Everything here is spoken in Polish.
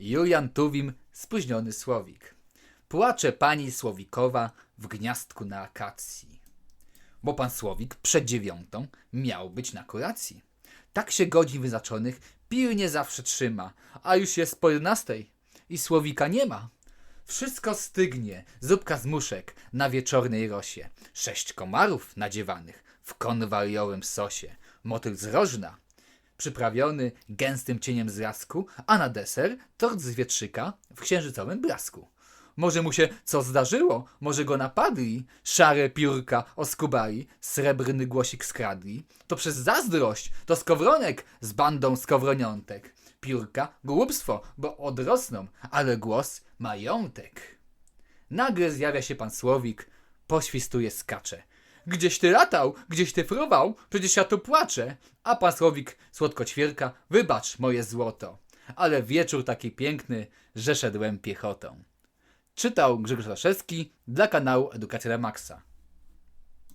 Julian Tuwim, spóźniony słowik. Płacze pani Słowikowa w gniazdku na akacji. Bo pan Słowik przed dziewiątą miał być na kolacji. Tak się godzin wyznaczonych pilnie zawsze trzyma, a już jest po jedenastej i Słowika nie ma. Wszystko stygnie, zupka z muszek na wieczornej rosie, sześć komarów nadziewanych w konwaliowym sosie, motyl z rożna, przyprawiony gęstym cieniem z lasku, a na deser tort z wietrzyka w księżycowym blasku. Może mu się co zdarzyło, może go napadli, szare piórka oskubali, srebrny głosik skradli. To przez zazdrość, to skowronek z bandą skowroniątek. Piórka głupstwo, bo odrosną, ale głos majątek. Nagle zjawia się pan Słowik, poświstuje, skacze. Gdzieś ty latał, gdzieś ty fruwał, przecież ja tu płaczę. A pan Słowik słodko ćwierka, wybacz moje złoto. Ale wieczór taki piękny, że szedłem piechotą. Czytał Grzegorz Staszewski dla kanału Edukacja dla Maxa.